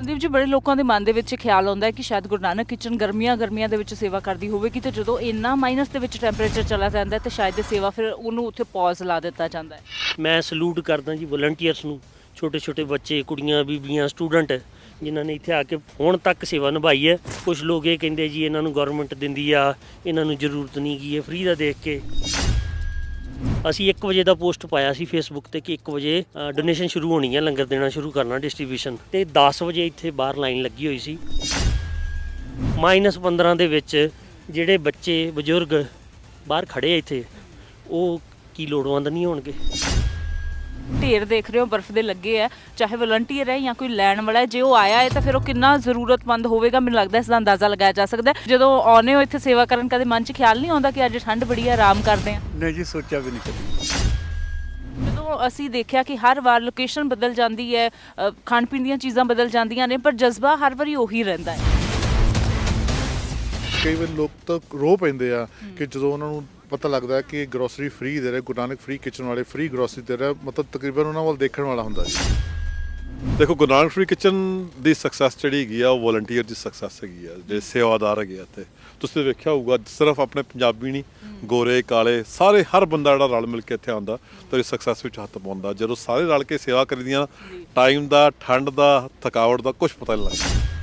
ਸੰਦੀਪ ਜੀ, ਬੜੇ ਲੋਕਾਂ ਦੇ ਮਨ ਦੇ ਵਿੱਚ ਖਿਆਲ ਆਉਂਦਾ ਹੈ ਕਿ ਸ਼ਾਇਦ ਗੁਰੂ ਨਾਨਕ ਕਿਚਨ ਗਰਮੀਆਂ ਗਰਮੀਆਂ ਦੇ ਵਿੱਚ ਸੇਵਾ ਕਰਦੀ ਹੋਵੇਗੀ ਤੇ ਜਦੋਂ ਇੰਨਾ ਮਾਈਨਸ ਦੇ ਵਿੱਚ ਟੈਂਪਰੇਚਰ ਚਲਾ ਜਾਂਦਾ ਹੈ, ਤੇ ਸ਼ਾਇਦ ਇਹ ਸੇਵਾ ਫਿਰ ਉਹਨੂੰ ਉੱਥੇ ਪੌਜ਼ ਲਾ ਦਿੱਤਾ ਜਾਂਦਾ ਹੈ। ਮੈਂ ਸਲੂਟ ਕਰਦਾ ਜੀ ਵਲੰਟੀਅਰਸ ਨੂੰ ਛੋਟੇ ਛੋਟੇ ਬੱਚੇ, ਕੁੜੀਆਂ, ਬੀਬੀਆਂ ਸਟੂਡੈਂਟ ਜਿਨ੍ਹਾਂ ਨੇ ਇੱਥੇ ਆ ਕੇ ਹੁਣ ਤੱਕ ਸੇਵਾ ਨਿਭਾਈ ਹੈ। ਕੁਝ ਲੋਕ ਇਹ ਕਹਿੰਦੇ ਜੀ, ਇਹਨਾਂ ਨੂੰ ਗਵਰਨਮੈਂਟ ਦਿੰਦੀ ਆ, ਇਹਨਾਂ ਨੂੰ ਜ਼ਰੂਰਤ ਨਹੀਂ ਕੀ ਹੈ ਫ੍ਰੀ ਦਾ ਦੇਖ ਕੇ। ਅਸੀਂ 1 ਵਜੇ ਦਾ ਪੋਸਟ ਪਾਇਆ ਸੀ ਫੇਸਬੁੱਕ ਤੇ ਕਿ 1 ਵਜੇ ਡੋਨੇਸ਼ਨ ਸ਼ੁਰੂ ਹੋਣੀ ਹੈ ਲੰਗਰ ਦੇਣਾ ਸ਼ੁਰੂ ਕਰਨਾ ਡਿਸਟ੍ਰੀਬਿਊਸ਼ਨ ਤੇ 10 ਵਜੇ ਇੱਥੇ ਬਾਹਰ ਲਾਈਨ ਲੱਗੀ ਹੋਈ ਸੀ। ਮਾਈਨਸ 15 ਦੇ ਵਿੱਚ ਜਿਹੜੇ ਬੱਚੇ, ਬਜ਼ੁਰਗ ਬਾਹਰ ਖੜੇ ਇੱਥੇ, ਉਹ ਕੀ ਲੋੜਵੰਦ ਨਹੀਂ ਹੋਣਗੇ। ਢੇਰ ਦੇਖ ਰਹੇ ਹੋ ਬਰਫ਼ ਦੇ ਲੱਗੇ ਹੈ ਚਾਹੇ ਵਲੰਟੀਅਰ ਹੈ ਜਾਂ ਕੋਈ ਲੈਣ ਵਾਲਾ ਹੈ ਜੇ ਉਹ ਆਇਆ ਹੈ ਤਾਂ ਫਿਰ ਉਹ ਕਿੰਨਾ ਜ਼ਰੂਰਤਮੰਦ ਹੋਵੇਗਾ ਮੈਨੂੰ ਲੱਗਦਾ ਇਸ ਦਾ ਅੰਦਾਜ਼ਾ ਲਗਾਇਆ ਜਾ ਸਕਦਾ ਜਦੋਂ ਆਉਨੇ ਹੋ ਇੱਥੇ ਸੇਵਾ ਕਰਨ ਕਦੇ ਮਨ 'ਚ ਖਿਆਲ ਨਹੀਂ ਆਉਂਦਾ ਕਿ ਅੱਜ ਠੰਡ ਬੜੀ ਹੈ ਆਰਾਮ ਕਰਦੇ ਹਾਂ? ਨਹੀਂ ਜੀ ਸੋਚਿਆ ਵੀ ਨਹੀਂ ਕਦੀ। ਜਦੋਂ ਅਸੀਂ ਦੇਖਿਆ ਕਿ ਹਰ ਵਾਰ ਲੋਕੇਸ਼ਨ ਬਦਲ ਜਾਂਦੀ ਹੈ ਅ, ਖਾਣ ਪੀਣ ਦੀਆਂ ਚੀਜ਼ਾਂ ਬਦਲ ਜਾਂਦੀਆਂ ਨੇ ਪਰ ਜਜ਼ਬਾ ਹਰ ਵਾਰੀ ਉਹੀ ਰਹਿੰਦਾ ਹੈ। ਕਈ ਵਾਰ ਲੋਕ ਤਾਂ ਰੋ ਪੈਂਦੇ ਆ ਕਿ ਜਦੋਂ ਉਹਨਾਂ ਨੂੰ ਪਤਾ ਲੱਗਦਾ ਹੈ ਕਿ ਗਰੋਸਰੀ ਫ੍ਰੀ ਦੇ ਰਹੇ ਗੁਰੂ ਨਾਨਕ ਫ੍ਰੀ ਕਿਚਨ ਵਾਲੇ ਫ੍ਰੀ ਗਰੋਸਰੀ ਦੇ ਰਹੇ ਮਤਲਬ ਤਕਰੀਬਨ ਉਹਨਾਂ ਵੱਲ ਦੇਖਣ ਵਾਲਾ ਹੁੰਦਾ ਜੀ। ਦੇਖੋ ਗੁਰੂ ਨਾਨਕ ਫ੍ਰੀ ਕਿਚਨ ਦੀ ਸਕਸੈਸ ਜਿਹੜੀ ਹੈਗੀ ਆ ਉਹ ਵੋਲੰਟੀਅਰ ਦੀ ਸਕਸੈਸ ਹੈਗੀ ਆ ਜਿਹੜੇ ਸੇਵਾਦਾਰ ਹੈਗੇ ਆ ਤੇ ਤੁਸੀਂ ਵੇਖਿਆ ਹੋਊਗਾ ਸਿਰਫ ਆਪਣੇ ਪੰਜਾਬੀ ਨਹੀਂ ਗੋਰੇ ਕਾਲੇ ਸਾਰੇ ਹਰ ਬੰਦਾ ਜਿਹੜਾ ਰਲ ਮਿਲ ਕੇ ਇੱਥੇ ਆਉਂਦਾ ਤੇ ਇਸ ਸਕਸੈਸ ਵਿੱਚ ਹੱਥ ਪਾਉਂਦਾ। ਜਦੋਂ ਸਾਰੇ ਰਲ ਕੇ ਸੇਵਾ ਕਰੀਦੀਆਂ ਟਾਈਮ ਦਾ ਠੰਡ ਦਾ ਥਕਾਵਟ ਦਾ ਕੁਝ ਪਤਾ ਨਹੀਂ ਲੱਗਦਾ।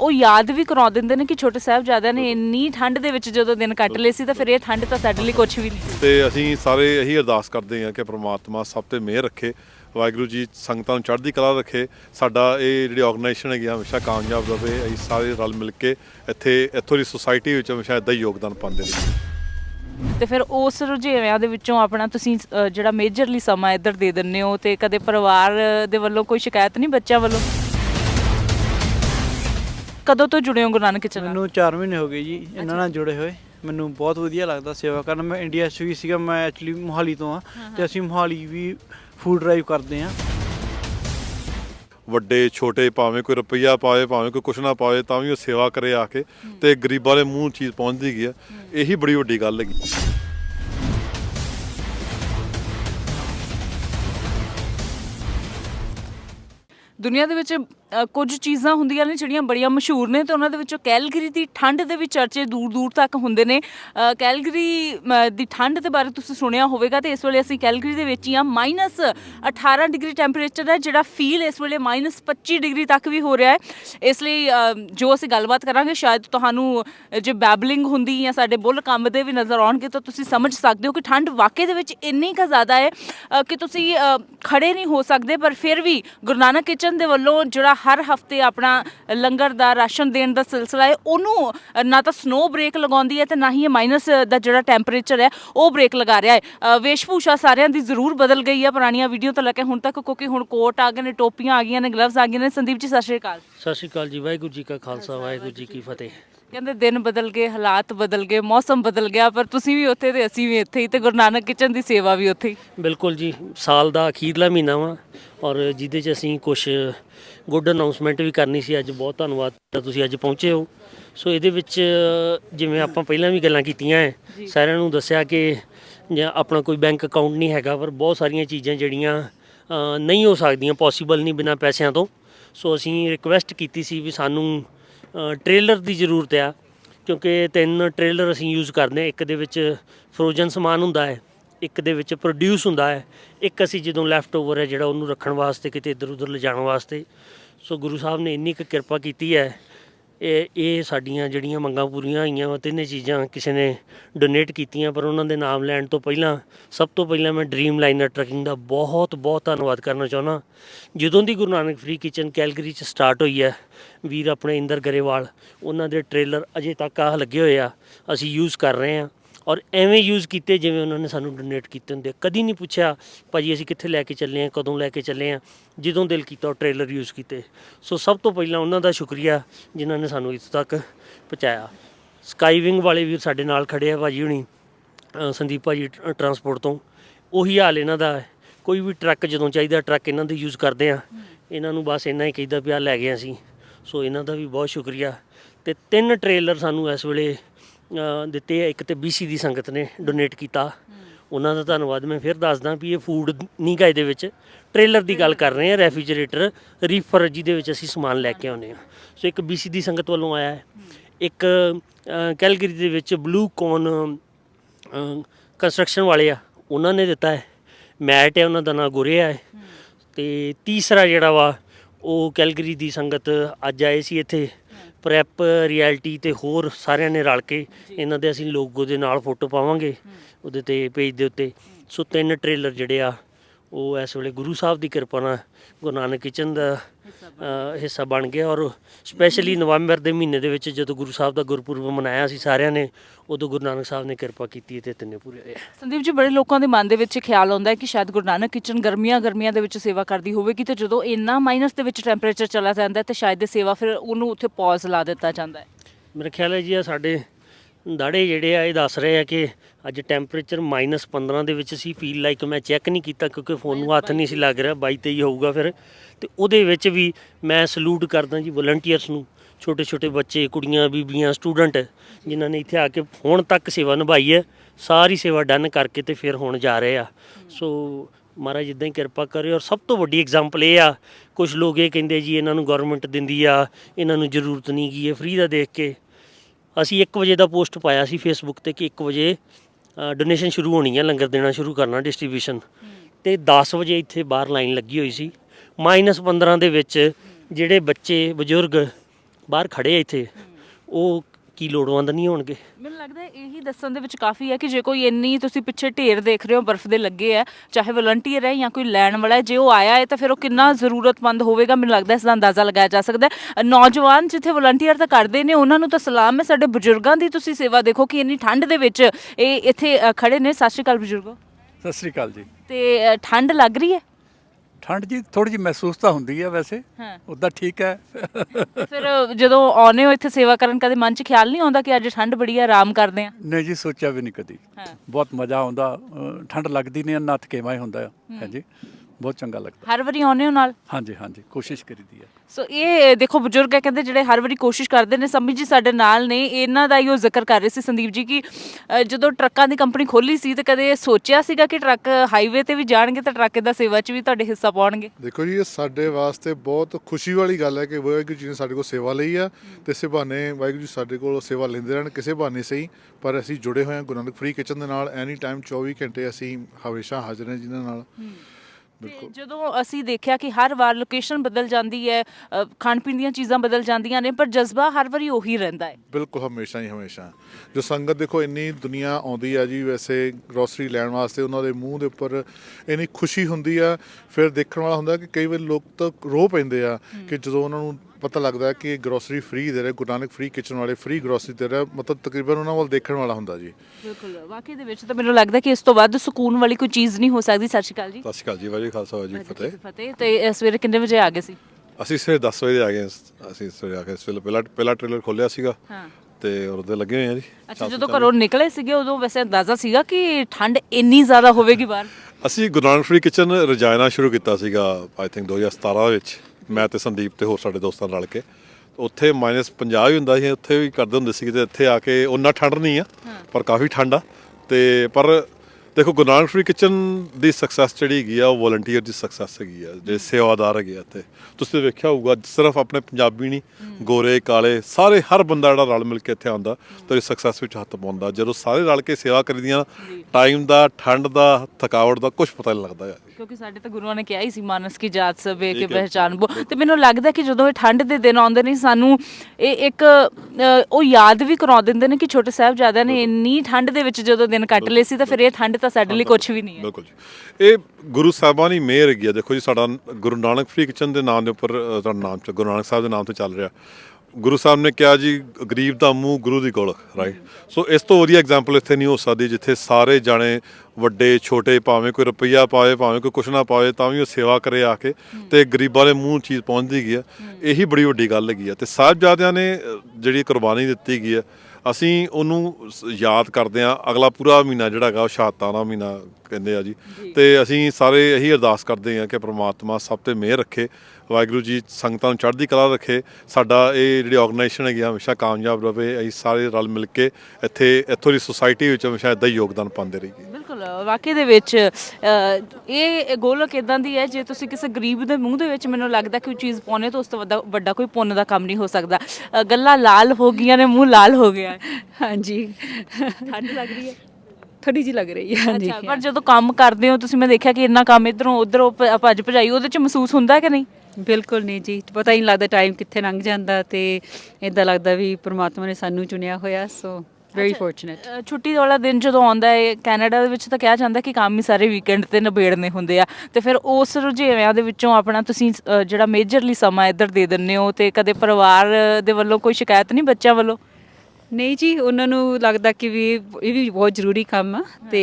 ਉਹ ਯਾਦ ਵੀ ਕਰਾ ਦਿੰਦੇ ਨੇ ਕਿ ਛੋਟੇ ਸਾਹਿਬਜ਼ਾਦਿਆਂ ਨੇ ਇੰਨੀ ਠੰਡ ਦੇ ਵਿੱਚ ਜਦੋਂ ਦਿਨ ਕੱਟ ਲਏ ਸੀ ਤਾਂ ਫਿਰ ਇਹ ਠੰਡ ਤਾਂ ਸਾਡੇ ਲਈ ਕੁਝ ਵੀ ਨਹੀਂ। ਤੇ ਅਸੀਂ ਸਾਰੇ ਇਹੀ ਅਰਦਾਸ ਕਰਦੇ ਹਾਂ ਕਿ ਪ੍ਰਮਾਤਮਾ ਸਭ ਤੇ ਮਿਹਰ ਰੱਖੇ ਵਾਹਿਗੁਰੂ ਜੀ ਸੰਗਤਾਂ ਨੂੰ ਚੜ੍ਹਦੀ ਕਲਾ ਰੱਖੇ। ਸਾਡਾ ਇਹ ਜਿਹੜੀ ਆਰਗੇਨਾਈਜੇਸ਼ਨ ਹੈਗੀ ਹਮੇਸ਼ਾ ਕਾਮਯਾਬ ਰਹੇ ਅਸੀਂ ਸਾਰੇ ਰਲ ਮਿਲ ਕੇ ਇੱਥੇ ਇੱਥੋਂ ਦੀ ਸੁਸਾਇਟੀ ਵਿੱਚ ਹਮੇਸ਼ਾ ਇਦਾਂ ਹੀ ਯੋਗਦਾਨ ਪਾਉਂਦੇ ਰਹੀਏ। ਤੇ ਫਿਰ ਉਸ ਰੁਝੇਵਿਆਂ ਦੇ ਵਿੱਚੋਂ ਆਪਣਾ ਤੁਸੀਂ ਅ, ਜਿਹੜਾ ਮੇਜਰਲੀ ਸਮਾਂ ਇੱਧਰ ਦੇ ਦਿੰਦੇ ਹੋ ਤੇ ਕਦੇ ਪਰਿਵਾਰ ਦੇ ਵੱਲੋਂ ਕੋਈ ਸ਼ਿਕਾਇਤ ਨਹੀਂ ਬੱਚਿਆਂ ਵੱਲੋਂ? ਕਦੋਂ ਤੋਂ ਜੁੜੇ ਹੋ ਗੁਰੂ ਨਾਨਕ ਕਿਚਨ ਨਾਲ? ਮੈਨੂੰ 4 ਮਹੀਨੇ ਹੋ ਗਏ ਜੀ ਇਹਨਾਂ ਨਾਲ ਜੁੜੇ ਹੋਏ। ਮੈਨੂੰ ਬਹੁਤ ਵਧੀਆ ਲੱਗਦਾ ਸੇਵਾ ਕਰਨ। ਮੈਂ ਇੰਡੀਆ 'ਚ ਵੀ ਸੀਗਾ ਮੈਂ ਐਕਚੁਅਲੀ ਮੋਹਾਲੀ ਤੋਂ ਆ ਤੇ ਅਸੀਂ ਮੋਹਾਲੀ ਵੀ ਫੂਡ ਡਰਾਈਵ ਕਰਦੇ ਆ ਵੱਡੇ ਛੋਟੇ ਭਾਵੇਂ ਕੋਈ ਰੁਪਈਆ ਪਾਵੇ ਭਾਵੇਂ ਕੋਈ ਕੁਛ ਨਾ ਪਾਵੇ ਤਾਂ ਵੀ ਉਹ ਸੇਵਾ ਕਰੇ ਆ ਕੇ ਤੇ ਗਰੀਬਾਂ ਦੇ ਮੂੰਹ ਚੀਜ਼ ਪਹੁੰਚਦੀ ਗਈ ਆ। ਇਹੀ ਬੜੀ ਵੱਡੀ ਗੱਲ ਹੈਗੀ। ਦੁਨੀਆ ਦੇ ਵਿੱਚ ਅ, ਕੁਝ ਚੀਜ਼ਾਂ ਹੁੰਦੀਆਂ ਨੇ ਜਿਹੜੀਆਂ ਬੜੀਆਂ ਮਸ਼ਹੂਰ ਨੇ ਤੇ ਉਹਨਾਂ ਦੇ ਵਿੱਚੋਂ ਕੈਲਗਰੀ ਦੀ ਠੰਡ ਦੇ ਵੀ ਚਰਚੇ ਦੂਰ ਦੂਰ ਤੱਕ ਹੁੰਦੇ ਨੇ। ਅ, ਕੈਲਗਰੀ ਅ, ਦੀ ਠੰਡ ਦੇ ਬਾਰੇ ਤੁਸੀਂ ਸੁਣਿਆ ਹੋਵੇਗਾ ਤੇ ਇਸ ਵੇਲੇ ਅਸੀਂ ਕੈਲਗਰੀ ਦੇ ਵਿੱਚ ਹੀ ਆ ਮਾਈਨਸ 18 ਡਿਗਰੀ ਟੈਂਪਰੇਚਰ ਹੈ ਜਿਹੜਾ ਫੀਲ ਇਸ ਵੇਲੇ ਮਾਈਨਸ 25 ਡਿਗਰੀ ਤੱਕ ਵੀ ਹੋ ਰਿਹਾ ਹੈ। ਇਸ ਲਈ ਅ, ਜੋ ਅਸੀਂ ਗੱਲਬਾਤ ਕਰਾਂਗੇ ਸ਼ਾਇਦ ਤੁਹਾਨੂੰ ਜੇ ਬੈਬਲਿੰਗ ਹੁੰਦੀ ਜਾਂ ਸਾਡੇ ਬੁੱਲ ਕੰਮ ਦੇ ਵੀ ਨਜ਼ਰ ਆਉਣਗੇ ਤਾਂ ਤੁਸੀਂ ਸਮਝ ਸਕਦੇ ਹੋ ਕਿ ਠੰਡ ਵਾਕਈ ਦੇ ਵਿੱਚ ਇੰਨੀ ਕੁ ਜ਼ਿਆਦਾ ਹੈ ਅ, ਕਿ ਤੁਸੀਂ ਅ, ਖੜੇ ਨਹੀਂ ਹੋ ਸਕਦੇ ਪਰ ਫਿਰ ਵੀ ਗੁਰੂ ਨਾਨਕ ਕਿਚਨ ਦੇ ਵੱਲੋਂ ਜਿਹੜਾ ਹਰ ਹਫ਼ਤੇ ਆਪਣਾ ਲੰਗਰ ਦਾ ਰਾਸ਼ਨ ਦੇਣ ਦਾ ਸਿਲਸਿਲਾ ਹੈ। ਉਹਨੂੰ ਨਾ ਤਾਂ ਸਨੋ ਬ੍ਰੇਕ ਲਗਾਉਂਦੀ ਹੈ ਤੇ ਨਾ ਹੀ ਇਹ ਮਾਈਨਸ ਦਾ ਜਿਹੜਾ ਟੈਂਪਰੇਚਰ ਹੈ ਉਹ ਬ੍ਰੇਕ ਲਗਾ ਰਿਹਾ ਹੈ। ਅ, ਵੇਸ਼ਭੂਸ਼ਾ ਸਾਰਿਆਂ ਦੀ ਜ਼ਰੂਰ ਬਦਲ ਗਈ ਹੈ ਪੁਰਾਣੀਆਂ ਵੀਡੀਓ ਤੋਂ ਲੈ ਕੇ ਹੁਣ ਤੱਕ ਕਿਉਂਕਿ ਹੁਣ ਕੋਟ ਆ ਗਏ ਨੇ ਟੋਪੀਆਂ ਆ ਗਈਆਂ ਨੇ ਗਲਵਜ਼ ਆ ਗਈਆਂ ਨੇ। ਸੰਦੀਪ ਜੀ ਸਤਿ ਸ਼੍ਰੀ ਅਕਾਲ। ਸਤਿ ਸ਼੍ਰੀ ਅਕਾਲ ਜੀ ਵਾਹਿਗੁਰੂ ਜੀ ਕਾ ਖਾਲਸਾ ਵਾਹਿਗੁਰੂ ਜੀ ਕੀ ਫਤਿਹ। ਕਹਿੰਦੇ ਦਿਨ ਬਦਲ ਗਏ ਹਾਲਾਤ ਬਦਲ ਗਏ ਮੌਸਮ ਬਦਲ ਗਿਆ ਪਰ ਤੁਸੀਂ ਵੀ ਉੱਥੇ ਤੇ ਅਸੀਂ ਵੀ ਇੱਥੇ ਹੀ ਤੇ ਗੁਰੂ ਨਾਨਕ ਕਿਚਨ ਦੀ ਸੇਵਾ ਵੀ ਉੱਥੇ ਹੀ। ਬਿਲਕੁਲ ਜੀ ਸਾਲ ਦਾ ਅਖੀਰਲਾ ਮਹੀਨਾ ਵਾ ਔਰ ਜਿਹਦੇ 'ਚ ਅਸੀਂ ਕੁਝ ਗੁੱਡ ਅਨਾਉਂਸਮੈਂਟ ਵੀ ਕਰਨੀ ਸੀ ਅੱਜ ਬਹੁਤ ਧੰਨਵਾਦ ਕਿ ਤੁਸੀਂ ਅੱਜ ਪਹੁੰਚੇ ਹੋ। ਸੋ ਇਹਦੇ ਵਿੱਚ ਜਿਵੇਂ ਆਪਾਂ ਪਹਿਲਾਂ ਵੀ ਗੱਲਾਂ ਕੀਤੀਆਂ ਹੈ ਸਾਰਿਆਂ ਨੂੰ ਦੱਸਿਆ ਕਿ ਜਾਂ ਆਪਣਾ ਕੋਈ ਬੈਂਕ ਅਕਾਊਂਟ ਨਹੀਂ ਹੈਗਾ ਪਰ ਬਹੁਤ ਸਾਰੀਆਂ ਚੀਜ਼ਾਂ ਜਿਹੜੀਆਂ ਨਹੀਂ ਹੋ ਸਕਦੀਆਂ ਪੋਸੀਬਲ ਨਹੀਂ ਬਿਨਾਂ ਪੈਸਿਆਂ ਤੋਂ। ਸੋ ਅਸੀਂ ਰਿਕੁਐਸਟ ਕੀਤੀ ਸੀ ਵੀ ਸਾਨੂੰ ਟ੍ਰੇਲਰ ਦੀ ਜ਼ਰੂਰਤ ਆ, ਕਿਉਂਕਿ ਤਿੰਨ ਟ੍ਰੇਲਰ ਅਸੀਂ ਯੂਜ਼ ਕਰਦੇ ਹਾਂ। ਇੱਕ ਦੇ ਵਿੱਚ ਫਰੋਜ਼ਨ ਸਮਾਨ ਹੁੰਦਾ ਹੈ, ਇੱਕ ਦੇ ਵਿੱਚ ਪ੍ਰੋਡਿਊਸ ਹੁੰਦਾ ਹੈ। ਇੱਕ ਅਸੀਂ ਜਦੋਂ ਲੈਫਟ ਓਵਰ ਹੈ ਜਿਹੜਾ ਉਹਨੂੰ ਰੱਖਣ ਵਾਸਤੇ, ਕਿਤੇ ਇੱਧਰ ਉੱਧਰ ਲਿਜਾਣ ਵਾਸਤੇ। ਸੋ ਗੁਰੂ ਸਾਹਿਬ ਨੇ ਇੰਨੀ ਕੁ ਕਿਰਪਾ ਕੀਤੀ ਹੈ ਇਹ ਇਹ ਸਾਡੀਆਂ ਜਿਹੜੀਆਂ ਮੰਗਾਂ ਪੂਰੀਆਂ ਹੋਈਆਂ ਵਾ, ਤਿੰਨੇ ਚੀਜ਼ਾਂ ਕਿਸੇ ਨੇ ਡੋਨੇਟ ਕੀਤੀਆਂ, ਪਰ ਉਹਨਾਂ ਦੇ ਨਾਮ ਲੈਣ ਤੋਂ ਪਹਿਲਾਂ, ਸਭ ਤੋਂ ਪਹਿਲਾਂ ਮੈਂ ਡ੍ਰੀਮ ਲਾਈਨਰ ਟਰੱਕਿੰਗ ਦਾ ਬਹੁਤ ਬਹੁਤ ਧੰਨਵਾਦ ਕਰਨਾ ਚਾਹੁੰਦਾ। ਜਦੋਂ ਦੀ Guru Nanak free kitchen Calgary ਚ ਸਟਾਰਟ ਹੋਈ ਹੈ, ਵੀਰ ਆਪਣੇ ਇੰਦਰ ਗਰੇਵਾਲ, ਉਹਨਾਂ ਦੇ ਟ੍ਰੇਲਰ ਅਜੇ ਤੱਕ ਆਹ ਲੱਗੇ ਹੋਏ ਆ, ਅਸੀਂ ਯੂਜ਼ ਕਰ ਰਹੇ ਹਾਂ। ਔਰ ਐਵੇਂ ਯੂਜ਼ ਕੀਤੇ ਜਿਵੇਂ ਉਹਨਾਂ ਨੇ ਸਾਨੂੰ ਡੋਨੇਟ ਕੀਤੇ ਹੁੰਦੇ ਕਦੀ ਨਹੀਂ ਪੁੱਛਿਆ ਭਾਜੀ ਅਸੀਂ ਕਿੱਥੇ ਲੈ ਕੇ ਚੱਲੇ ਆ ਕਦੋਂ ਲੈ ਕੇ ਚੱਲੇ ਆ ਜਦੋਂ ਦਿਲ ਕੀਤਾ ਉਹ ਟ੍ਰੇਲਰ ਯੂਜ਼ ਕੀਤੇ। ਸੋ ਸਭ ਤੋਂ ਪਹਿਲਾਂ ਉਹਨਾਂ ਦਾ ਸ਼ੁਕਰੀਆ ਜਿਨ੍ਹਾਂ ਨੇ ਸਾਨੂੰ ਇੱਥੇ ਤੱਕ ਪਹੁੰਚਾਇਆ। ਸਕਾਈਵਿੰਗ ਵਾਲੇ ਵੀਰ ਸਾਡੇ ਨਾਲ ਖੜੇ ਆ ਭਾਜੀ ਹੁਣੀ ਅ, ਸੰਦੀਪ ਭਾਜੀ ਟ- ਟਰਾਂਸਪੋਰਟ ਤੋਂ। ਉਹੀ ਹਾਲ ਇਹਨਾਂ ਦਾ ਕੋਈ ਵੀ ਟਰੱਕ ਜਦੋਂ ਚਾਹੀਦਾ ਟਰੱਕ ਇਹਨਾਂ ਦੇ ਯੂਜ਼ ਕਰਦੇ ਆ। ਇਹਨਾਂ ਨੂੰ ਬਸ ਇੰਨਾ ਹੀ ਕਹੀਦਾ ਪਿਆ ਲੈ ਗਏ ਅਸੀਂ। ਸੋ ਇਹਨਾਂ ਦਾ ਵੀ ਬਹੁਤ ਸ਼ੁਕਰੀਆ। ਤੇ ਤਿੰਨ ਟ੍ਰੇਲਰ ਸਾਨੂੰ ਇਸ ਵੇਲੇ ਦਿੱਤੇ ਆ। ਇੱਕ ਤੇ BC ਦੀ ਸੰਗਤ ਨੇ ਡੋਨੇਟ ਕੀਤਾ। ਉਹਨਾਂ ਦਾ ਧੰਨਵਾਦ। ਮੈਂ ਫਿਰ ਦੱਸਦਾ ਵੀ ਇਹ ਫੂਡ ਨਹੀਂ ਗਾ ਦੇ ਵਿੱਚ ਟ੍ਰੇਲਰ ਦੀ ਗੱਲ ਕਰ ਰਹੇ ਹਾਂ। ਰੈਫ੍ਰਿਜਰੇਟਰ ਰੀਫਰ ਜਿਹਦੇ ਵਿੱਚ ਅਸੀਂ ਸਮਾਨ ਲੈ ਕੇ ਆਉਂਦੇ ਹਾਂ। ਸੋ ਇੱਕ ਬੀਸੀ ਦੀ ਸੰਗਤ ਵੱਲੋਂ ਆਇਆ ਹੈ। ਇੱਕ ਕੈਲਗਰੀ ਦੇ ਵਿੱਚ ਬਲੂ ਕੋਨ ਕੰਸਟਰਕਸ਼ਨ ਵਾਲੇ ਆ। ਉਹਨਾਂ ਨੇ ਦਿੱਤਾ ਹੈ। ਮੈਟ ਹੈ, ਉਹਨਾਂ ਦਾ ਨਾਂ ਗੁਰਿਆ ਹੈ। ਤੇ ਤੀਸਰਾ ਜਿਹੜਾ ਵਾ, ਉਹ ਕੈਲਗਰੀ ਦੀ ਸੰਗਤ ਅੱਜ ਆਏ ਸੀ ਇੱਥੇ। ਪ੍ਰੈਪ ਰਿਐਲਿਟੀ ਤੇ ਹੋਰ ਸਾਰਿਆਂ ਨੇ ਰਲ ਕੇ ਇਹਨਾਂ ਦੇ ਅਸੀਂ ਲੋਗੋ ਦੇ ਨਾਲ ਫੋਟੋ ਪਾਵਾਂਗੇ ਉਹਦੇ ਤੇ ਪੇਜ ਦੇ ਉੱਤੇ। ਸੋ ਤਿੰਨ ਟ੍ਰੇਲਰ ਜਿਹੜੇ ਆ ਉਹ ਇਸ ਵੇਲੇ ਗੁਰੂ ਸਾਹਿਬ ਦੀ ਕਿਰਪਾ ਨਾਲ ਗੁਰੂ ਨਾਨਕ ਕਿਚਨ ਦਾ ਅ, ਹਿੱਸਾ ਬਣ ਗਿਆ ਔਰ ਸਪੈਸ਼ਲੀ ਨਵੰਬਰ ਦੇ ਮਹੀਨੇ ਦੇ ਵਿੱਚ ਜਦੋਂ ਗੁਰੂ ਸਾਹਿਬ ਦਾ ਗੁਰਪੁਰਬ ਮਨਾਇਆ ਸੀ ਸਾਰਿਆਂ ਨੇ ਉਦੋਂ ਗੁਰੂ ਨਾਨਕ ਸਾਹਿਬ ਨੇ ਕਿਰਪਾ ਕੀਤੀ ਤੇ ਤਿੰਨੇ ਪੂਰੇ ਹੋਏ। ਸੰਦੀਪ ਜੀ ਬੜੇ ਲੋਕਾਂ ਦੇ ਮਨ ਦੇ ਵਿੱਚ ਖਿਆਲ ਆਉਂਦਾ ਹੈ ਕਿ ਸ਼ਾਇਦ ਗੁਰੂ ਨਾਨਕ ਕਿਚਨ ਗਰਮੀਆਂ ਗਰਮੀਆਂ ਦੇ ਵਿੱਚ ਸੇਵਾ ਕਰਦੀ ਹੋਵੇਗੀ ਤੇ ਜਦੋਂ ਇੰਨਾ ਮਾਈਨਸ ਦੇ ਵਿੱਚ ਟੈਂਪਰੇਚਰ ਚਲਾ ਜਾਂਦਾ ਹੈ ਤੇ ਸ਼ਾਇਦ ਇਹ ਸੇਵਾ ਫਿਰ ਉਹਨੂੰ ਉੱਥੇ ਪੌਜ਼ ਲਾ ਦਿੱਤਾ ਜਾਂਦਾ ਹੈ। ਮੇਰੇ ਖਿਆਲ ਹੈ ਜੀ ਆ ਸਾਡੇ ਦਾੜੇ ਜਿਹੜੇ ਆ, ਇਹ ਦੱਸ ਰਹੇ ਆ ਕਿ ਅੱਜ ਟੈਂਪਰੇਚਰ -15 ਦੇ ਵਿੱਚ ਸੀ ਫੀਲ ਲਾਈਕ ਮੈਂ ਚੈੱਕ ਨਹੀਂ ਕੀਤਾ ਕਿਉਂਕਿ ਫੋਨ ਨੂੰ ਹੱਥ ਨਹੀਂ ਸੀ ਲੱਗ ਰਿਹਾ 22 23 ਹੋਊਗਾ ਫਿਰ। ਤੇ ਉਹਦੇ ਵਿੱਚ ਵੀ ਮੈਂ ਸਲੂਟ ਕਰਦਾ ਜੀ ਵਲੰਟੀਅਰਸ ਨੂੰ, ਛੋਟੇ ਛੋਟੇ ਬੱਚੇ, ਕੁੜੀਆਂ, ਬੀਬੀਆਂ ਸਟੂਡੈਂਟ ਜਿਨ੍ਹਾਂ ਨੇ ਇੱਥੇ ਆ ਕੇ ਹੁਣ ਤੱਕ ਸੇਵਾ ਨਿਭਾਈ ਹੈ, ਸਾਰੀ ਸੇਵਾ ਡਨ ਕਰਕੇ ਤੇ ਫਿਰ ਹੁਣ ਜਾ ਰਹੇ ਆ। ਸੋ ਮਹਾਰਾਜ ਜਿੱਦਾਂ ਹੀ ਕਿਰਪਾ ਕਰੇ ਔਰ ਸਭ ਤੋਂ ਵੱਡੀ ਐਗਜ਼ਾਮਪਲ ਇਹ ਆ ਕੁਝ ਲੋਕ ਇਹ ਕਹਿੰਦੇ ਜੀ, ਇਹਨਾਂ ਨੂੰ ਗਵਰਨਮੈਂਟ ਦਿੰਦੀ ਆ, ਇਹਨਾਂ ਨੂੰ ਜ਼ਰੂਰਤ ਨਹੀਂ ਗੀ, ਇਹ ਫ੍ਰੀ ਦਾ ਦੇਖ ਕੇ ਅਸੀਂ 1 ਵਜੇ ਦਾ ਪੋਸਟ ਪਾਇਆ ਸੀ ਫੇਸਬੁੱਕ ਤੇ ਕਿ 1 ਵਜੇ ਡੋਨੇਸ਼ਨ ਸ਼ੁਰੂ ਹੋਣੀ ਹੈ ਲੰਗਰ ਦੇਣਾ ਸ਼ੁਰੂ ਕਰਨਾ ਡਿਸਟ੍ਰੀਬਿਊਸ਼ਨ ਤੇ 10 ਵਜੇ ਇੱਥੇ ਬਾਹਰ ਲਾਈਨ ਲੱਗੀ ਹੋਈ ਸੀ। -15 ਦੇ ਵਿੱਚ ਜਿਹੜੇ ਬੱਚੇ, ਬਜ਼ੁਰਗ ਬਾਹਰ ਖੜੇ ਇੱਥੇ, ਉਹ ਕੀ ਲੋੜਵੰਦ ਨਹੀਂ ਹੋਣਗੇ? ਮੈਨੂੰ ਲੱਗਦਾ ਹੈ ਇਹੀ ਦੱਸਣ ਦੇ ਵਿੱਚ ਕਾਫੀ ਹੈ ਕਿ ਜੇ ਕੋਈ ਇੰਨੀ ਤੁਸੀਂ ਪਿੱਛੇ ਢੇਰ ਦੇਖ ਰਹੇ ਹੋ ਬਰਫ਼ ਦੇ ਲੱਗੇ ਹੈ ਚਾਹੇ ਵਲੰਟੀਅਰ ਹੈ ਜਾਂ ਕੋਈ ਲੈਣ ਵਾਲਾ ਹੈ ਜੇ ਉਹ ਆਇਆ ਹੈ ਤਾਂ ਫਿਰ ਉਹ ਕਿੰਨਾ ਜ਼ਰੂਰਤਮੰਦ ਹੋਵੇਗਾ? ਮੈਨੂੰ ਲੱਗਦਾ ਇਸ ਦਾ ਅੰਦਾਜ਼ਾ ਲਗਾਇਆ ਜਾ ਸਕਦਾ ਹੈ। ਅ, ਨੌਜਵਾਨ ਜਿੱਥੇ ਵਲੰਟੀਅਰ ਤਾਂ ਕਰਦੇ ਨੇ ਉਹਨਾਂ ਨੂੰ ਤਾਂ ਸਲਾਮ ਹੈ। ਸਾਡੇ ਬਜ਼ੁਰਗਾਂ ਦੀ ਤੁਸੀਂ ਸੇਵਾ ਦੇਖੋ ਕਿ ਇੰਨੀ ਠੰਡ ਦੇ ਵਿੱਚ ਇਹ ਇੱਥੇ ਅ, ਖੜੇ ਨੇ। ਸਤਿ ਸ਼੍ਰੀ ਅਕਾਲ ਬਜ਼ੁਰਗੋ। ਸਤਿ ਸ੍ਰੀ ਅਕਾਲ ਜੀ। ਤੇ ਅ, ਠੰਡ ਲੱਗ ਰਹੀ ਹੈ? ਠੰਡ ਜੀ ਥੋੜੀ ਜਿਹੀ ਮਹਿਸੂਸ ਤਾਂ ਹੁੰਦੀ ਹੈ ਵੈਸੇ। ਹਾਂ। ਉਦਾਂ ਠੀਕ ਹੈ। ਤੇ ਫਿਰ ਜਦੋਂ ਆਉਨੇ ਹੋ ਇੱਥੇ ਸੇਵਾ ਕਰਨ ਕਦੇ ਮਨ 'ਚ ਖਿਆਲ ਨਹੀਂ ਆਉਂਦਾ ਕਿ ਅੱਜ ਠੰਡ ਬੜੀ ਹੈ ਆਰਾਮ ਕਰਦੇ ਆ? ਨਹੀਂ ਜੀ ਸੋਚਿਆ ਵੀ ਨਹੀਂ ਕਦੀ। ਹਾਂ। ਬਹੁਤ ਮਜ਼ਾ ਆਉਂਦਾ। ਅ, ਠੰਡ ਲੱਗਦੀ ਨਹੀਂ ਨੱਥ ਕੇਵਾ ਹੀ ਹੁੰਦਾ ਹੈ। ਜੀ ਬਹੁਤ ਚੰਗਾ ਲੱਗਦਾ। ਹਰ ਵਾਰੀ ਆਉਨੇ ਹੋ ਨਾਲ? ਹਾਂਜੀ ਹਾਂਜੀ ਕੋਸ਼ਿਸ਼ ਕਰੀਦੀ ਹੈ ਸੋ ਇਹ ਦੇਖੋ ਬਜ਼ੁਰਗ ਹੈ ਕਹਿੰਦੇ ਜਿਹੜੇ ਹਰ ਵਾਰੀ ਕੋਸ਼ਿਸ਼ ਕਰਦੇ ਨੇ ਸੰਮੀ ਜੀ ਸਾਡੇ ਨਾਲ ਨੇ ਇਹਨਾਂ ਦਾ ਹੀ ਉਹ ਜ਼ਿਕਰ ਕਰ ਰਹੇ ਸੀ ਸੰਦੀਪ ਜੀ ਕਿ ਅ, ਜਦੋਂ ਟਰੱਕਾਂ ਦੀ ਕੰਪਨੀ ਖੋਲੀ ਸੀ ਤੇ ਕਦੇ ਸੋਚਿਆ ਸੀਗਾ ਕਿ ਟਰੱਕ ਹਾਈਵੇ ਤੇ ਵੀ ਜਾਣਗੇ ਤਾਂ ਟਰੱਕ ਦਾ ਸੇਵਾ 'ਚ ਵੀ ਤੁਹਾਡੇ ਹਿੱਸਾ ਪਾਉਣਗੇ? ਦੇਖੋ ਜੀ ਇਹ ਸਾਡੇ ਵਾਸਤੇ ਬਹੁਤ ਖੁਸ਼ੀ ਵਾਲੀ ਗੱਲ ਹੈ ਕਿ ਵਾਹਿਗੁਰੂ ਜੀ ਨੇ ਸਾਡੇ ਕੋਲ ਸੇਵਾ ਲਈ ਆ ਤੇ ਇਸੇ ਬਹਾਨੇ ਵਾਹਿਗੁਰੂ ਜੀ ਸਾਡੇ ਕੋਲ ਸੇਵਾ ਲੈਂਦੇ ਰਹਿਣ ਕਿਸੇ ਬਹਾਨੇ ਸਹੀ ਪਰ ਅਸੀਂ ਜੁੜੇ ਹੋਏ ਹਾਂ ਗੁਰੂ ਨਾਨਕ ਫ੍ਰੀ ਕਿਚਨ ਦੇ ਨਾਲ ਐਨੀ ਟਾਈਮ 24 ਘੰਟੇ ਅਸੀਂ ਹਮੇਸ਼ਾ ਹਾਜ਼ਰ ਹਾਂ ਜਿਨ੍ਹਾਂ ਨਾਲ। ਤੇ ਜਦੋਂ ਅਸੀਂ ਦੇਖਿਆ ਕਿ ਹਰ ਵਾਰ ਲੋਕੇਸ਼ਨ ਬਦਲ ਜਾਂਦੀ ਹੈ ਅ, ਖਾਣ ਪੀਣ ਦੀਆਂ ਚੀਜ਼ਾਂ ਬਦਲ ਜਾਂਦੀਆਂ ਨੇ ਪਰ ਜਜ਼ਬਾ ਹਰ ਵਾਰੀ ਉਹੀ ਰਹਿੰਦਾ ਹੈ। ਬਿਲਕੁਲ ਹਮੇਸ਼ਾ ਹੀ ਹਮੇਸ਼ਾ। ਜੋ ਸੰਗਤ ਦੇਖੋ ਇੰਨੀ ਦੁਨੀਆ ਆਉਂਦੀ ਆ ਜੀ ਵੈਸੇ ਗਰੋਸਰੀ ਲੈਣ ਵਾਸਤੇ ਉਹਨਾਂ ਦੇ ਮੂੰਹ ਦੇ ਉੱਪਰ ਇੰਨੀ ਖੁਸ਼ੀ ਹੁੰਦੀ ਆ। ਫਿਰ ਦੇਖਣ ਵਾਲਾ ਹੁੰਦਾ ਕਿ ਕਈ ਵਾਰ ਲੋਕ ਤਾਂ ਰੋ ਪੈਂਦੇ ਆ ਕਿ ਜਦੋਂ ਉਹਨਾਂ ਨੂੰ ਪਤਾ ਲੱਗਦਾ ਹੈ ਕਿ ਗਰੋਸਰੀ ਫ੍ਰੀ ਦੇ ਰਹੇ ਗੁਰੂ ਨਾਨਕ ਫ੍ਰੀ ਕਿਚਨ ਵਾਲੇ ਫ੍ਰੀ ਗਰੋਸਰੀ ਦੇ ਰਹੇ ਮਤਲਬ ਤਕਰੀਬਨ ਉਹਨਾਂ ਵੱਲ ਦੇਖਣ ਵਾਲਾ ਹੁੰਦਾ ਜੀ। ਬਿਲਕੁਲ ਵਾਕਈ ਦੇ ਵਿੱਚ ਤਾਂ ਮੈਨੂੰ ਲੱਗਦਾ ਕਿ ਇਸ ਤੋਂ ਵੱਧ ਸਕੂਨ ਵਾਲੀ ਕੋਈ ਚੀਜ਼ ਨਹੀਂ ਹੋ ਸਕਦੀ। ਸਤਿ ਸ਼੍ਰੀ ਅਕਾਲ ਜੀ। ਸਤਿ ਸ਼੍ਰੀ ਅਕਾਲ ਜੀ ਵਾਹਿਗੁਰੂ ਖਾਲਸਾ ਵਾਹਿਗੁਰੂ ਜੀ ਫਤਿਹ। ਫਤਿਹ। ਤੇ ਸਵੇਰੇ ਕਿੰਨੇ ਵਜੇ ਆ ਗਏ ਸੀ? ਅਸੀਂ ਸਵੇਰੇ 10 ਵਜੇ ਆ ਗਏ। ਅਸੀਂ ਸਵੇਰੇ ਆ ਕੇ ਸਵੇਰੇ ਪਹਿਲਾ ਪਹਿਲਾ ਟ੍ਰੇਲਰ ਖੋਲਿਆ ਸੀਗਾ ਹਾਂ। ਤੇ ਉਹਦੇ ਲੱਗੇ ਹੋਏ ਆ ਜੀ। ਅੱਛਾ ਜਦੋਂ ਘਰੋਂ ਨਿਕਲੇ ਸੀਗੇ ਉਦੋਂ ਵੈਸੇ ਅੰਦਾਜ਼ਾ ਸੀਗਾ ਕਿ ਠੰਡ ਇੰਨੀ ਜ਼ਿਆਦਾ ਹੋਵੇਗੀ ਬਾਹਰ? ਅਸੀਂ ਗੁਰੂ ਨਾਨਕ ਫ੍ਰੀ ਕਿਚਨ ਰਜਾਇਣਾ ਸ਼ੁਰੂ ਕੀਤਾ ਸੀਗਾ ਆਈ ਥਿੰਕ 2017 ਵਿੱਚ। ਮੈਂ ਤੇ ਸੰਦੀਪ ਤੇ ਹੋਰ ਸਾਡੇ ਦੋਸਤਾਂ ਨਾਲ ਰਲ ਕੇ ਉੱਥੇ -50 ਹੀ ਹੁੰਦਾ ਸੀ ਉੱਥੇ ਵੀ ਕਰਦੇ ਹੁੰਦੇ ਸੀ ਤੇ ਇੱਥੇ ਆ ਕੇ ਉਹਨਾਂ ਠੰਡ ਨਹੀਂ ਆ ਪਰ ਕਾਫੀ ਠੰਡ ਆ। ਤੇ ਪਰ ਦੇਖੋ ਗੁਰੂ ਨਾਨਕ ਫ੍ਰੀ ਕਿਚਨ ਦੀ ਸਕਸੈਸ ਜਿਹੜੀ ਹੈਗੀ ਆ ਉਹ ਵੋਲੰਟੀਅਰ ਦੀ ਸਕਸੈਸ ਹੈਗੀ ਆ ਜਿਹੜੇ ਸੇਵਾਦਾਰ ਹੈਗੇ ਆ ਇੱਥੇ। ਤੁਸੀਂ ਤਾਂ ਵੇਖਿਆ ਹੋਊਗਾ ਸਿਰਫ ਆਪਣੇ ਪੰਜਾਬੀ ਨਹੀਂ ਗੋਰੇ ਕਾਲੇ ਸਾਰੇ ਹਰ ਬੰਦਾ ਜਿਹੜਾ ਰਲ ਮਿਲ ਕੇ ਇੱਥੇ ਆਉਂਦਾ ਤੇ ਇਸ ਸਕਸੈਸ ਵਿੱਚ ਹੱਥ ਪਾਉਂਦਾ। ਜਦੋਂ ਸਾਰੇ ਰਲ ਕੇ ਸੇਵਾ ਕਰੀਦੀਆਂ ਟਾਈਮ ਦਾ ਠੰਡ ਦਾ ਥਕਾਵਟ ਦਾ ਕੁਝ ਪਤਾ ਨਹੀਂ ਲੱਗਦਾ। ਕਿਉਂਕਿ ਸਾਡੇ ਤਾਂ ਗੁਰੂਆਂ ਨੇ ਕਿਹਾ ਹੀ ਸੀ ਮਾਨਸ ਕੀ ਜਾਤ ਸਭੇ ਕੇ। ਪਹਿਚਾਨ ਬੋ। ਤੇ ਮੈਨੂੰ ਲੱਗਦਾ ਕਿ ਜਦੋਂ ਇਹ ਠੰਡ ਦੇ ਦਿਨ ਆਉਂਦੇ ਨੇ ਸਾਨੂੰ ਇਹ ਇੱਕ ਉਹ ਯਾਦ ਵੀ ਕਰਾ ਦਿੰਦੇ ਨੇ ਕਿ ਛੋਟੇ ਸਾਹਿਬਜ਼ਾਦਿਆਂ ਨੇ ਇੰਨੀ ਠੰਡ ਦੇ ਵਿੱਚ ਜਦੋਂ ਦਿਨ ਕੱਟ ਲਏ ਸੀ ਤਾਂ ਫਿਰ ਇਹ ਠੰਡ ਤਾਂ ਸਾਡੇ ਲਈ ਕੁਝ ਵੀ ਨਹੀਂ ਹੈ। ਬਿਲਕੁਲ ਜੀ। ਇਹ ਗੁਰੂ ਸਾਹਿਬਾਨ ਦੀ ਮਿਹਰ ਹੈਗੀ ਆ। ਦੇਖੋ ਜੀ ਸਾਡਾ ਗੁਰੂ ਨਾਨਕ ਫ੍ਰੀ ਕਿਚਨ ਦੇ ਨਾਮ ਦੇ ਉੱਪਰ ਤੁਹਾਡਾ ਨਾਮ ਚ ਗੁਰੂ ਨਾਨਕ ਸਾਹਿਬ ਦੇ ਨਾਮ ਤੇ ਚੱਲ ਰਿਹਾ। ਗੁਰੂ ਸਾਹਿਬ ਨੇ ਕਿਹਾ ਜੀ ਗਰੀਬ ਦਾ ਮੂੰਹ ਗੁਰੂ ਦੀ ਗੋਲਕ ਰਾਈਟ ਸੋ ਇਸ ਤੋਂ ਵਧੀਆ ਐਗਜ਼ਾਮਪਲ ਇੱਥੇ ਨਹੀਂ ਹੋ ਸਕਦੀ ਜਿੱਥੇ ਸਾਰੇ ਜਾਣੇ ਵੱਡੇ ਛੋਟੇ ਭਾਵੇਂ ਕੋਈ ਰੁਪਈਆ ਪਾਵੇ ਭਾਵੇਂ ਕੋਈ ਕੁਛ ਨਾ ਪਾਵੇ ਤਾਂ ਵੀ ਉਹ ਸੇਵਾ ਕਰੇ ਆ ਕੇ ਤੇ ਗਰੀਬਾਂ ਦੇ ਮੂੰਹ ਚੀਜ਼ ਪਹੁੰਚਦੀ ਗਈ ਆ। ਇਹੀ ਬੜੀ ਵੱਡੀ ਗੱਲ ਹੈਗੀ ਆ। ਤੇ ਸਾਹਿਬਜ਼ਾਦਿਆਂ ਨੇ ਜਿਹੜੀ ਕੁਰਬਾਨੀ ਦਿੱਤੀ ਗਈ ਆ ਅਸੀਂ ਉਹਨੂੰ ਯਾਦ ਕਰਦੇ ਆ। ਅਗਲਾ ਪੂਰਾ ਮਹੀਨਾ ਜਿਹੜਾ ਹੈਗਾ ਉਹ ਸ਼ਹਾਦਤਾਂ ਦਾ ਮਹੀਨਾ ਕਹਿੰਦੇ ਆ ਜੀ। ਤੇ ਅਸੀਂ ਸਾਰੇ ਇਹੀ ਅਰਦਾਸ ਕਰਦੇ ਆ ਕਿ ਪ੍ਰਮਾਤਮਾ ਸਭ ਤੇ ਮਿਹਰ ਰੱਖੇ। ਵਾਹਿਗੁਰੂ ਜੀ ਸੰਗਤਾਂ ਨੂੰ ਚੜ੍ਹਦੀ ਕਲਾ ਰੱਖੇ। ਸਾਡਾ ਇਹ ਜਿਹੜੀ ਆਰਗੇਨਾਈਜੇਸ਼ਨ ਹੈਗੀ ਆ ਹਮੇਸ਼ਾ ਕਾਮਯਾਬ ਰਵੇ। ਅਸੀਂ ਸਾਰੇ ਰਲ ਮਿਲ ਕੇ ਇੱਥੇ ਇੱਥੋਂ ਦੀ ਸੁਸਾਇਟੀ ਵਿੱਚ ਹਮੇਸ਼ਾ ਇਦਾਂ ਹੀ ਯੋਗਦਾਨ ਪਾਉਂਦੇ ਰਹੀਏ। ਬਿਲਕੁਲ ਵਾਕਈ ਦੇ ਵਿੱਚ ਇਹ ਗੋਲਕ ਇਦਾਂ ਦੀ ਹੈ ਜੇ ਤੁਸੀਂ ਕਿਸੇ ਗਰੀਬ ਦੇ ਮੂੰਹ ਦੇ ਵਿੱਚ ਮੈਨੂੰ ਲੱਗਦਾ ਕਿ ਉਹ ਚੀਜ਼ ਪਾਉਨੇ ਤਾਂ ਉਸ ਤੋਂ ਵੱਡਾ ਵੱਡਾ ਕੋਈ ਪੁੰਨ ਦਾ ਕੰਮ ਨਹੀਂ ਹੋ ਸਕਦਾ। ਗੱਲਾਂ ਲਾਲ ਹੋ ਗਈਆਂ ਨੇ ਮੂੰਹ ਲਾਲ ਹੋ ਗਿਆ। ਹਾਂਜੀ। ਠੰਡ ਲੱਗ ਰਹੀ ਹੈ। ਥੋੜੀ ਜੀ ਲੱਗ ਰਹੀ ਹੈ। ਹਾਂਜੀ ਅੱਛਾ ਪਰ ਜਦੋਂ ਕੰਮ ਕਰਦੇ ਹੋ ਤੁਸੀਂ ਮੈਂ ਦੇਖਿਆ ਕਿ ਇੰਨਾ ਕੰਮ ਇਧਰੋਂ ਉਧਰੋਂ ਭੱਜ ਭਜਾਈ ਉਹਦੇ ਚ ਮਹਿਸੂਸ ਹੁੰਦਾ ਕਿ ਨਹੀਂ? ਬਿਲਕੁਲ ਨਹੀਂ ਜੀ ਪਤਾ ਹੀ ਨਹੀਂ ਲੱਗਦਾ ਟਾਈਮ ਕਿੱਥੇ ਲੰਘ ਜਾਂਦਾ ਤੇ ਇਦਾਂ ਲੱਗਦਾ ਵੀ ਪ੍ਰਮਾਤਮਾ ਨੇ ਸਾਨੂੰ ਚੁਣਿਆ ਹੋਇਆ ਸੋ ਵੈਰੀ ਫੋਰਚੂਨੇਟ ਛੁੱਟੀ ਵਾਲਾ ਦਿਨ ਜਦੋਂ ਆਉਂਦਾ ਹੈ ਕੈਨੇਡਾ ਦੇ ਵਿੱਚ ਤਾਂ ਕਿਹਾ ਜਾਂਦਾ ਕਿ ਕੰਮ ਹੀ ਸਾਰੇ ਵੀਕਐਂਡ ਤੇ ਨਿਬੇੜਨੇ ਹੁੰਦੇ ਆ। ਤੇ ਫਿਰ ਉਸ ਰੁਝੇਵਿਆਂ ਦੇ ਵਿੱਚੋਂ ਆਪਣਾ ਤੁਸੀਂ ਜਿਹੜਾ ਮੇਜਰਲੀ ਸਮਾਂ ਇੱਧਰ ਦੇ ਦਿੰਦੇ ਹੋ ਤੇ ਕਦੇ ਪਰਿਵਾਰ ਦੇ ਵੱਲੋਂ ਕੋਈ ਸ਼ਿਕਾਇਤ ਨਹੀਂ ਬੱਚਿਆਂ ਵੱਲੋਂ? ਨਹੀਂ ਜੀ ਉਹਨਾਂ ਨੂੰ ਲੱਗਦਾ ਕਿ ਵੀ ਇਹ ਵੀ ਬਹੁਤ ਜ਼ਰੂਰੀ ਕੰਮ ਆ ਤੇ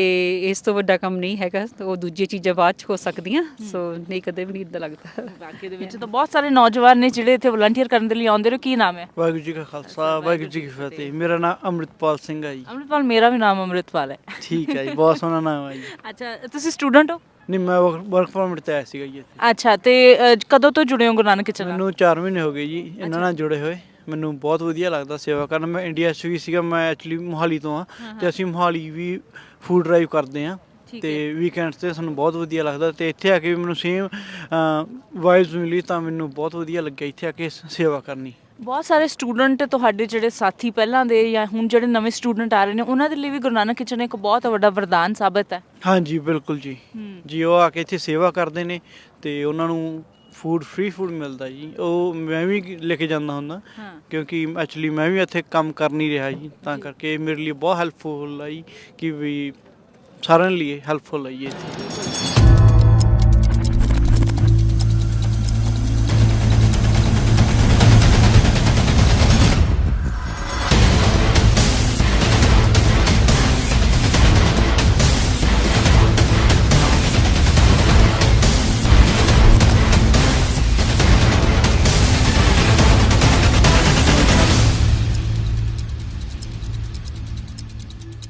ਇਸ ਤੋਂ ਵੱਡਾ ਕੰਮ ਨਹੀਂ ਹੈਗਾ ਤੇ ਉਹ ਦੂਜੀਆਂ ਚੀਜ਼ਾਂ ਬਾਅਦ ਚ ਹੋ ਸਕਦੀਆਂ ਸੋ ਨਹੀਂ ਕਦੇ ਵੀ ਨਹੀਂ ਇਦਾਂ ਲੱਗਦਾ। ਬਾਕੀ ਦੇ ਵਿੱਚ ਤਾਂ ਬਹੁਤ ਸਾਰੇ ਨੌਜਵਾਨ ਨੇ ਜਿਹੜੇ ਇੱਥੇ ਵਲੰਟੀਅਰ ਕਰਨ ਦੇ ਲਈ ਆਉਂਦੇ ਨੇ ਕੀ ਨਾਮ ਹੈ? ਵਾਹਿਗੁਰੂ ਜੀ ਕਾ ਖਾਲਸਾ ਵਾਹਿਗੁਰੂ ਜੀ ਕੀ ਫਤਿਹ। ਮੇਰਾ ਨਾਮ ਅੰਮ੍ਰਿਤਪਾਲ ਸਿੰਘ ਹੈ ਜੀ। ਅੰਮ੍ਰਿਤਪਾਲ ਮੇਰਾ ਵੀ ਨਾਮ ਅੰਮ੍ਰਿਤਪਾਲ ਹੈ। ਠੀਕ ਹੈ ਜੀ ਬਹੁਤ ਸੋਹਣਾ ਨਾਮ ਹੈ ਜੀ। ਅੱਛਾ ਤੁਸੀਂ ਸਟੂਡੈਂਟ ਹੋ? ਨਹੀਂ ਮੈਂ ਵਰਕ ਪਰਮਿਟ ਤੇ ਆਇਆ ਸੀਗਾ ਜੀ ਇੱਥੇ। ਅੱਛਾ ਤੇ ਅ, ਕਦੋਂ ਤੋਂ ਜੁੜੇ ਹੋ ਗੁਰੂ ਨਾਨਕ ਕਿਚਨ ਨਾਲ? ਮੈਨੂੰ 4 ਮਹੀਨੇ ਹੋ ਗਏ ਜੀ ਇਹਨਾਂ ਨਾਲ ਜੁੜੇ ਹੋਏ। ਮੈਨੂੰ ਬਹੁਤ ਵਧੀਆ ਲੱਗਦਾ ਸੇਵਾ ਕਰਨ। ਮੈਂ ਇੰਡੀਆ 'ਚ ਵੀ ਸੀਗਾ ਮੈਂ ਐਕਚੁਅਲੀ ਮੋਹਾਲੀ ਤੋਂ ਆ ਤੇ ਅਸੀਂ ਮੋਹਾਲੀ ਵੀ ਫੂਡ ਡਰਾਈਵ ਕਰਦੇ ਆ ਤੇ ਵੀਕਐਂਡਸ ਤੇ ਸਾਨੂੰ ਬਹੁਤ ਵਧੀਆ ਲੱਗਦਾ ਤੇ ਇੱਥੇ ਆ ਕੇ ਵੀ ਮੈਨੂੰ ਸੇਮ ਵਾਈਬਸ ਮਿਲੀ ਤਾਂ ਮੈਨੂੰ ਬਹੁਤ ਵਧੀਆ ਲੱਗਿਆ ਇੱਥੇ ਆ ਕੇ ਸੇਵਾ ਕਰਨੀ। ਬਹੁਤ ਸਾਰੇ ਸਟੂਡੈਂਟ ਤੁਹਾਡੇ ਜਿਹੜੇ ਸਾਥੀ ਪਹਿਲਾਂ ਦੇ ਜਾਂ ਹੁਣ ਜਿਹੜੇ ਨਵੇਂ ਸਟੂਡੈਂਟ ਆ ਰਹੇ ਨੇ ਉਹਨਾਂ ਦੇ ਲਈ ਵੀ ਗੁਰੂ ਨਾਨਕ ਕਿਚਨ ਇੱਕ ਬਹੁਤ ਵੱਡਾ ਵਰਦਾਨ ਸਾਬਤ ਹੈ। ਹਾਂਜੀ ਬਿਲਕੁਲ ਜੀ। ਜੀ ਉਹ ਆ ਕੇ ਇੱਥੇ ਸੇਵਾ ਕਰਦੇ ਨੇ ਤੇ ਉਹਨਾਂ ਨੂੰ ਫੂਡ ਫ੍ਰੀ ਫੂਡ ਮਿਲਦਾ ਜੀ। ਉਹ ਮੈਂ ਵੀ ਲੈ ਕੇ ਜਾਂਦਾ ਹੁੰਦਾ ਹਾਂ। ਕਿਉਂਕਿ ਐਕਚੁਅਲੀ ਮੈਂ ਵੀ ਇੱਥੇ ਕੰਮ ਕਰ ਨਹੀਂ ਰਿਹਾ ਜੀ ਤਾਂ ਕਰਕੇ ਮੇਰੇ ਲਈ ਬਹੁਤ ਹੈਲਪਫੁਲ ਆ ਜੀ ਕਿ ਵੀ ਸਾਰਿਆਂ ਲਈ ਹੈਲਪਫੁਲ ਹੈ ਜੀ ਇੱਥੇ।